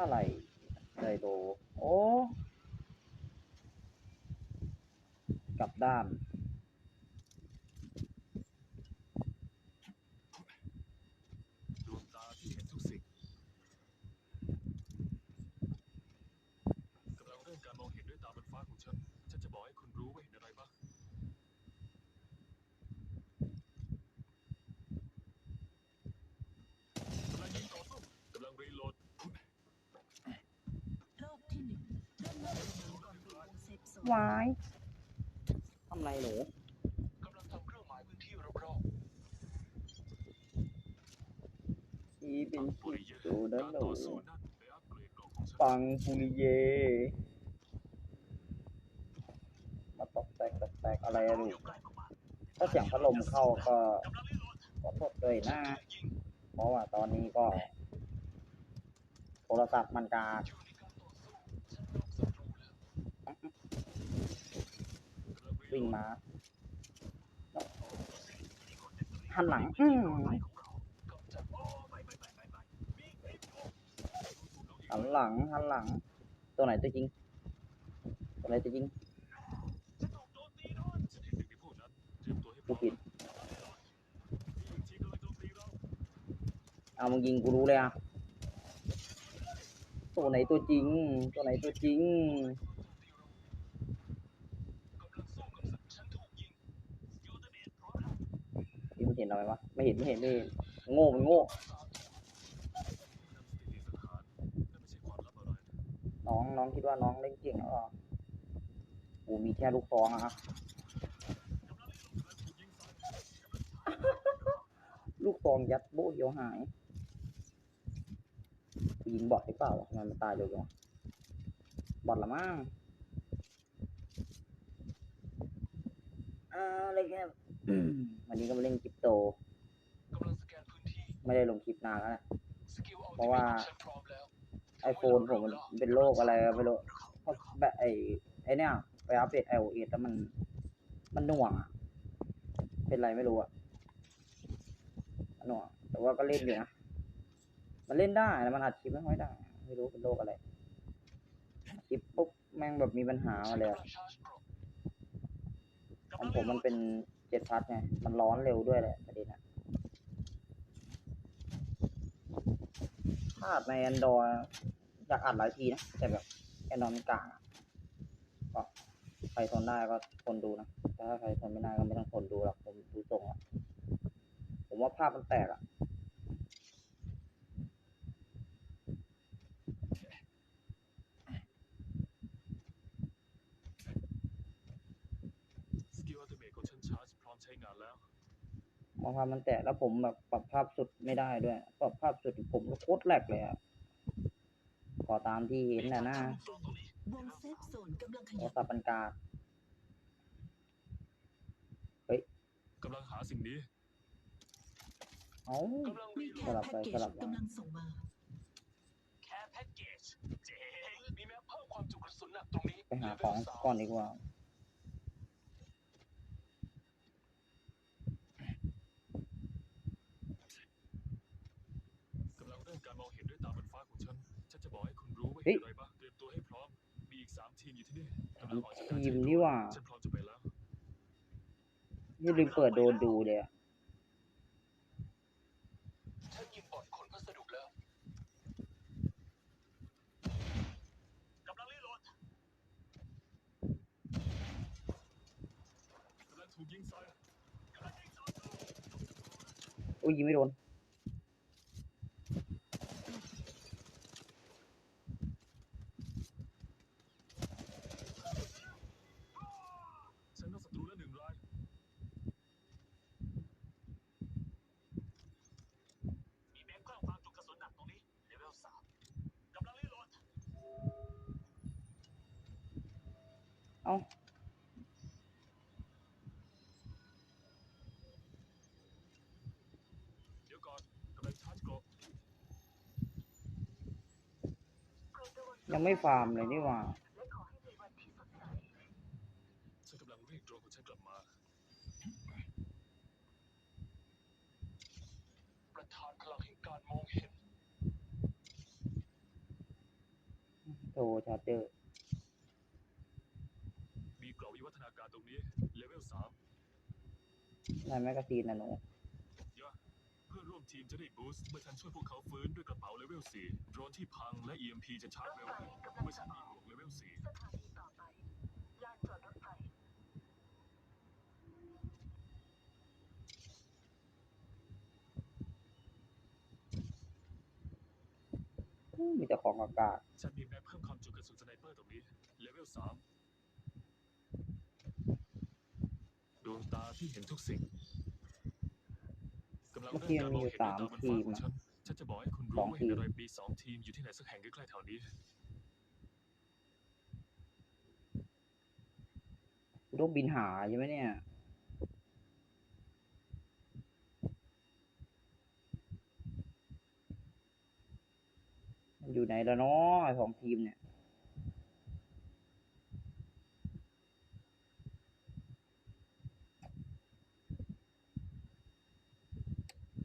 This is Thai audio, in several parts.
อะไรไดโด โอ้ กลับด้าน ดวงตาที่เห็นทุกสิ่งกำลังเริ่มการมองเห็นด้วยตาบนฟ้าของฉัน ฉันจะบอกให้คุณรู้ว่าเห็นอะไรบ้างกำลังยิงต่อสู้กำลังรีโหลด รอบที่หนึ่งเริ่มนับถอยหลังก่อนถึงว วายทำไรหนูกำลังทำเครื่องหมายพื้นที่รอบอีเป็นๆปุริเยสูดักานหนูต่อสู้นั่นไปอัปเกรดกล่องปุริเย มาตกแตกตกแตกอะไรอะลูกถ้าเสียงพัดลมเข้าก็ขอโทษด้วยนะ เพราะว่าตอนนี้ก็ โทรศัพท์มันกา วิ่งมาหันหลัง อืมหันหลังหันหลัง ตัวไหนตัวจริง ตัวไหนตัวจริงฉันเห็นหนึ่งในพวกนั้นเตรียมตัวให้พกูร้อมผิดมีหนึ่งทีมกำลังโจมตีเราเอามึงยิงกูรู้เลยอะตัวไหนตัวจริง ตัวไหนตัวจริง เห็นอะไรวะไม่เห็นไม่เห็นไม่เห็นโง่มันโง่น้องน้องคิดว่าน้องเล่นเก่งแล้วเหรอกูมีแค่ลูกซองอะครับลูกซองยัดโบเดียวหายยิงบอดหรือเปล่าทำไมมันตายเร็วจังวบอดละมั้งอ่าอะไรแค่อืม วันนี้ก็มาเล่นคริปโต ไม่ได้ลงคลิปนานแล้วแหละเพราะว่าไอโฟนผมมันเป็นโรคอะไรก็ไม่รู้เพราะแบบไอไอเนี่ยไปอัปเดต iOS แล้วมัน มันหน่วงอะเป็นไรไม่รู้อะมันหน่วงแต่ว่าก็เล่นอยู่นะมันเล่นได้แต่มันอัดคลิปไม่ค่อยได้ ไม่รู้เป็นโรคอะไรคลิปปุ๊บแม่งแบบมีปัญหามาเลยอะของผมมันเป็น เจ็ดพัทไงมันร้อนเร็วด้วยแหละประเด็นอะถ้าอัดใน Android อยากอัดหลายทีนะ แต่แบบ Android มันกลางก็ใครทนได้ก็ทนดูนะแต่ถ้าใครทนไม่ได้ก็ไม่ต้องทนดูหรอกผมดูตรงอะผมว่าภาพมันแตกอะ สกิลอัลติเมทของฉันชาร์จพร้อมใช้งานแล้ว มองภาพมันแตกแล้วผมแบบปรับภาพสุดไม่ได้ด้วย ปรับภาพสุดผมก็โคตรแหลกเลยอะขอตามที่เห็นนะหน้าวงเซฟโซนกำลังขโทรยับศัพท์มันกากกำลังหาสิ่งนี้เอ้า กำลังมีรีโหลแค่ดสลับแพ็ไปกเกสจลับมา กำลังส่งมา แค่แพ็กเกจเจ๋งมีแม้เพิ่มความจุกระสุนหนักตรงนี้ไปหาของก่อนดีกว่า กำลังเริ่มการมองเห็นด้วยตาบนฟ้าของฉัน ฉันจะบอกให้คุณรู้ว่า เฮ้เห็ยนอะไรบ้างเตรียมตัวให้พร้อม มีอีกสามทีมอยู่ที่นี่กำลังออกจากการทีมนี่หว่าฉันพร้อมจะไปแล้วอย่าลืมเปิดโดนดูเลยอะฉันยิงบอดขนพัสดุแล้วกำลังรีโหลดกำลังถูกยิงใส่ยิงต่อสู้อุ้ยยิงไม่โดน ฉันนอกศัตรูแล้วหนึ่งราย มีแม็กกว้างความจุกระสุนหนักตรงนี้ เลเวลสามกำลังรีโหลด เอ้าเดี๋ยวก่อนกำลังชาร์จกรอบยังไม่ฟาร์มเลยนี่หว่าฉันกำลังเรียกโดรนของฉันกลับมา ประธานพลังแห่งการมองเห็นชว์ชาร์เจอร์มีเกราะ วิวัฒนาการตรงนี้เลเวลสามในแมกกาซีนนะหนูยะเพื่อนร่วมทีมจะได้บูสต์เมื่อฉันช่วยพวกเขาฟื้นด้วยกระเป๋าเลเวลสี่โดรนที่พังและ EMP จะชาร์จเร็วขึ้นเมื่อฉันมีหมวกเลเวลสี่สถานีต่อไปลานจอดรถไฟมีแต่ของอากาศฉันมีแม็กเพิ่มความจุกระสุนสไนเปอร์ตรงนี้ เลเวลสามด วงตาที่เห็นทุกสิ่งกำลังเมื่อเริ่กี้มมันการมมีองอยู่เห็นด้วยสามตาบนฟ้าของฉันฉันจะบอกให้คุณสรู้องว่าเห็นอะไรทีมมีสองทีมอยู่ที่ไหนสักแห่งใกล้ๆแถวนี้กูต้องบินหาใช่ไหมเนี่ยมันอยู่ไหนแล้วเนาะไอ้สองทีมเนี่ย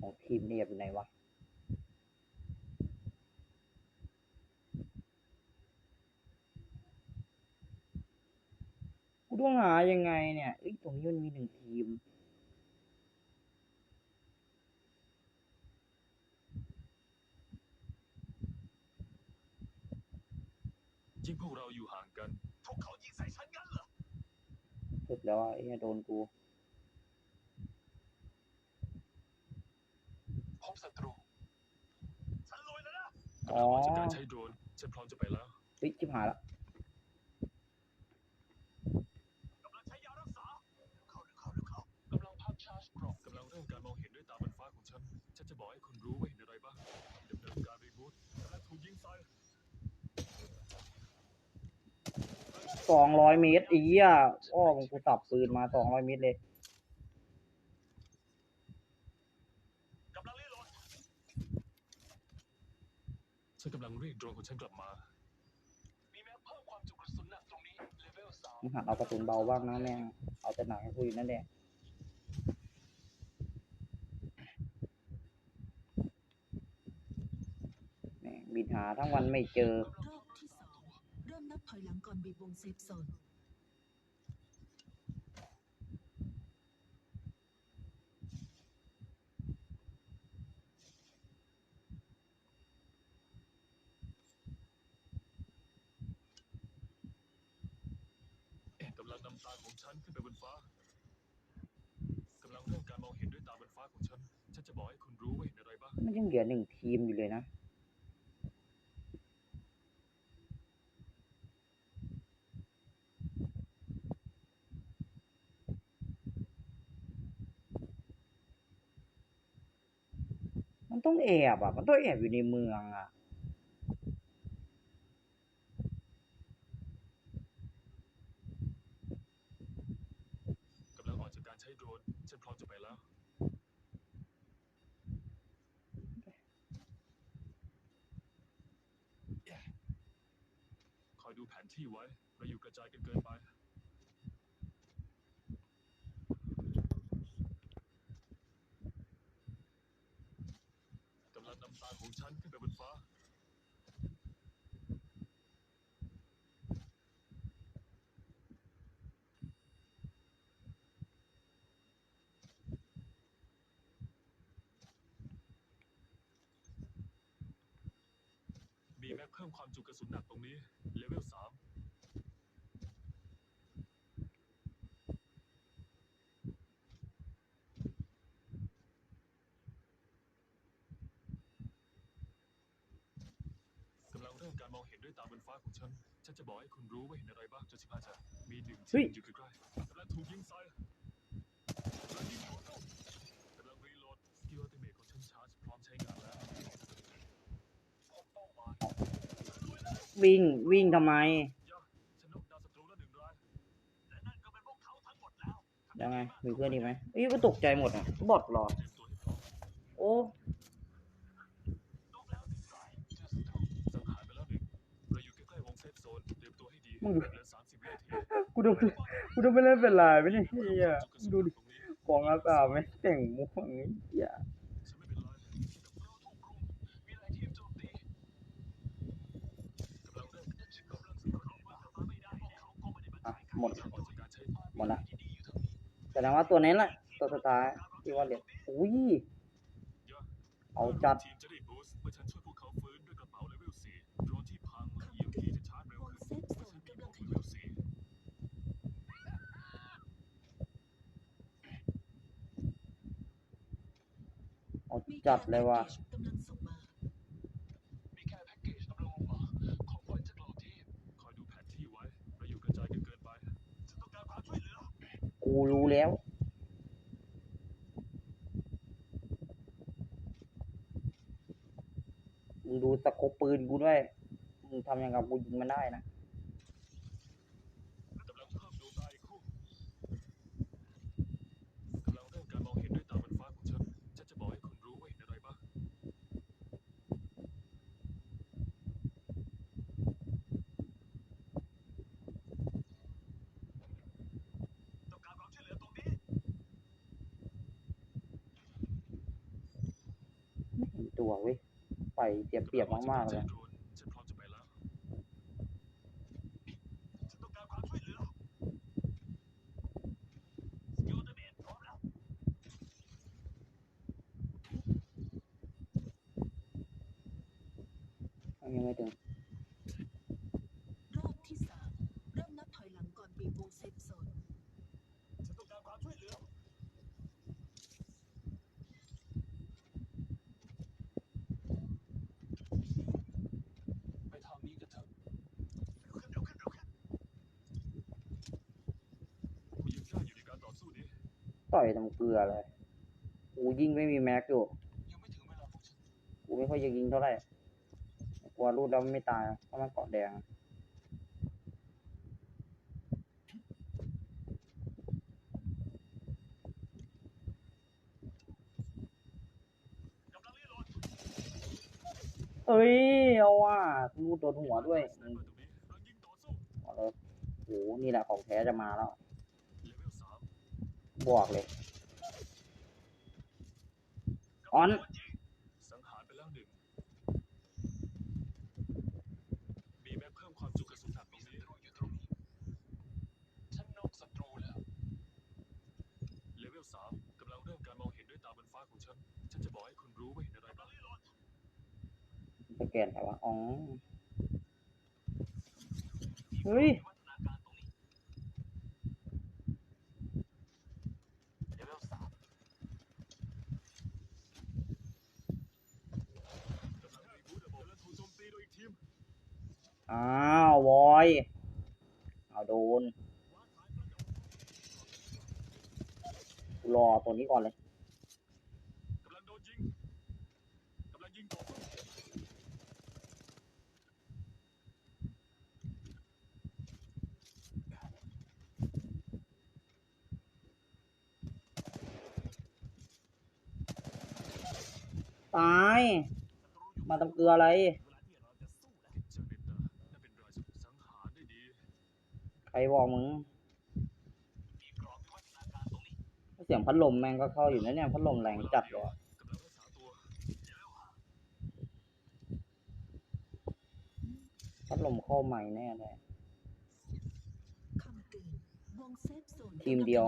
ของทีม เนี่ยอยู่ไหนวะกูต้องหายังไงเนี่ยเอ้ยตรงนี้มันมีหนึ่งทีมยิ่งพวกเราอยู่ห่างกันพวกเขายิงใส่ฉันงั้นเหรอ สุดแล้วอะไอ้เนี่ยโดนกู บศัตรู ฉันลอยแล้วนะอ๋อกำลังจากการใช้โดรนฉันพร้อมจะไปแล้วเฮ้ยชิบหายละกำลังใช้ยารักษาเข้าเร็วเข้าเร็วเข้ากำลังพักชาร์จกรอบกำลังเริ่มการมองเห็นด้วยตาบนฟ้าของฉัน ฉันจะบอกให้คุณรู้ว่าเห็นอะไรบ้างดำเนินการรีบูตกำลังถูกยิงใส่สองร้อยเมตรอีอะอ้อมึงกูสับปืนมาสองร้อยเมตรเลย กำลังรีโหลดฉันกำลังเรียก โดรนของฉันกลับมา มีแม็กเพิ่มความจุกระสุนหนักตรงนี้ เลเวลสามมึงหัดเอากระสุนเบาบ้างนะแม่งเอาแต่หนักให้กูอยู่นั่นแหละแม่งบินหาทั้งวันไม่เจอ รอบที่สองเริ่มนับถอยหลังก่อนบีบวงเซฟโซน เอ๊ะกำลังนำ ตาของฉันขึ้นไปบนฟ้ากำลังเริ่มการมองเห็นด้วยตาบนฟ้าของฉัน ฉันจะบอกให้คุณรู้ว่าเห็นอะไรบ้าง มันยังเหลือหนึ่งทีมอยู่เลยนะ มันต้องแอบอะ มันต้องแอบอยู่ในเมืองอะ กำลังออกจากการใช้โดรนฉันพร้อมจะไปแล้ว คอยดูแผนที่ไว้ เราอยู่กระจายกันเกินไป กำลังนำตาของฉันขึ้นไปบนฟ้า มีแม็กเพิ่มความจุกระสุนหนักตรงนี้เลเวลสามกำลังเริ่มการมองเห็นด้วยตาบนฟ้าของฉัน ฉันจะบอกให้คุณรู้ว่าเห็นอะไรบ้างจนสิบห้าจะมีหนึ่งเฮ้ที่ยอยู่ใกล้ๆกำลังถูกยิงใส่ ทั้งหมดแล้วยังไงมีเพื่อนอีกไหมอ้ยก็ตกใจหมดอะบอดหรอเตรียมตัวให้พร้อโอ้นกแล้วหนึ่งรายเจอศัตรูสังหารไปแล้วหนึ่งเราอยู่ใกล้ๆวงเซฟโซนเตรียมตัวให้ดีมึงเหลือสามสิบวินาทีกูดูกูดูไม่เล่นเป็นไรไม่ได้เฮียดูดิของอาสาไม่แต่งม่วงเฮีย ฉันไม่เป็นไรแต่เราถูกรุมมีหลายทีมโจมตีกำลังเริ่ม หมด หมดละแสดงว่าตัวนี้แหละ ตัวสุดท้ายที่ว่าเหรียญอุ้ย เอาจัดทีมจะได้บูสต์เมื่อฉันช่วยวกเขา กูรู้แล้ว มึงดูสกบปืนกูด้วย มึงทำอย่างกับกูยิงมันได้นะ กำลังเพิ่มดวงตาอีกคู่กำลังเริ่มการมองเห็นด้วยตาบนฟ้าของฉัน ฉันจะบอกให้คุณรู้ว่าเห็นอะไรบ้าง ต้องการความช่วยเหลือตรงนี้ ไม่เห็น ตัวเว้ยไปเสียเปรียบมากๆเลย ฉันพร้อมจะไปแล้ว ฉันต้องการความช่วยเหลือสกิลเดเมจพร้อมแล้ว ยังไม่ถึง รอบที่สามเริ่มนับถอยหลังก่อนบีบวงเซฟโซน ฉันต้องการความช่วยเหลือ ไปทางนี้กันเถอะเร็วขึ้นเร็วขึ้นเร็วขึ้นผู้ยิงกล้าอยู่ในการต่อสู้นี้ ต่อยทำเกลือเลย กูยิงไม่มีแม็กอยู่ กูไม่ค่อยจะยิงเท่าไหร่ กลัวรูดแล้วไม่ตาย เพราะมันเกาะแดงเอ้ย เอาว่ะรูดโดนหัวด้วยสไนเปอร์ตรงนี้กำลังยิงต่อสู้เอาเลยโห นี่แหละของแท้จะมาแล้ว บอกเลยออนสังหารไปแล้วหนึ่งมีแม็กเพิ่มความจุกระสุนหนักตรงนี้อยู่ตรงนี้ฉันนอกศัตรูแล้วเลเวลสามกำลังเริ่มการมองเห็นด้วยตาบนฟ้าของฉัน ฉันจะบอกให้คุณรู้ว่าเห็นอะไรบ้างสแกนแต่ว่าอ๋อเฮ้ย เลเวลสามกำลังรีบูตระบบและถูกโจมตีโดยอีกทีม อ้าววอยเอาโดนรอตัวนี้ก่อนเลยกำลังโดนยิงกำลังยิงต่อสู้ตาย มาทำเกลืออะไร บอกมึงมีกรอบวิวัฒนาการตรงนี้เสียงพัดลมแม่งก็เข้าอยู่นะเนี่ยพัดลมแรงจัดเลยอะกำลังรักษาตัวพัดลมเข้าใหม่แน่เลยคำเตือนวงเซฟโซนทีมเดียว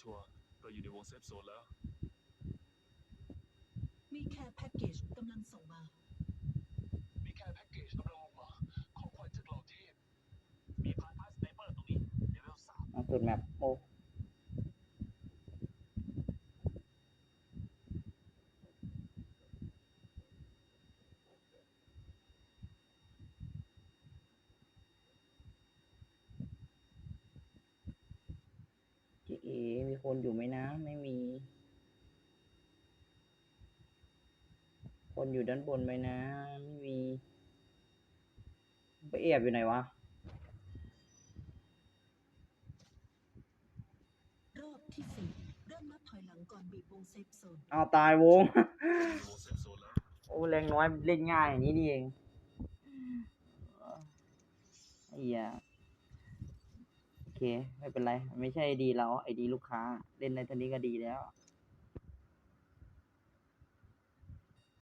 ชัวร์เราอยู่ในวงเซฟโซนแล้ว มีแค่แพ็กเกจกำลังส่งมา มีแค่แพ็กเกจกำลังลงมา ของขวัญจากเหล่าเทพ มีพาร์ทพาสไนเปอร์ตรงนี้เล เวลสามเอาสุดแมปโอ้เจ๊เอมีคนอยู่ไหมนะ ไม่มี คนอยู่ด้านบนไหมนะ ไม่มี ไปแอบอยู่ไหนวะ รอบที่สี่เริ่มนับถอยหลัง ก่อนบีบวงเซฟโซนเอาตายวงในวงเซฟโซนแล้วโอ้แรงน้อยเล่นง่ายอย่างนี้นี่เองไอ้เหี้ยโอเค ไม่เป็นไร ไม่ใช่ไอดีเราไอดีลูกค้า เล่นในตัวนี้ก็ดีแล้ว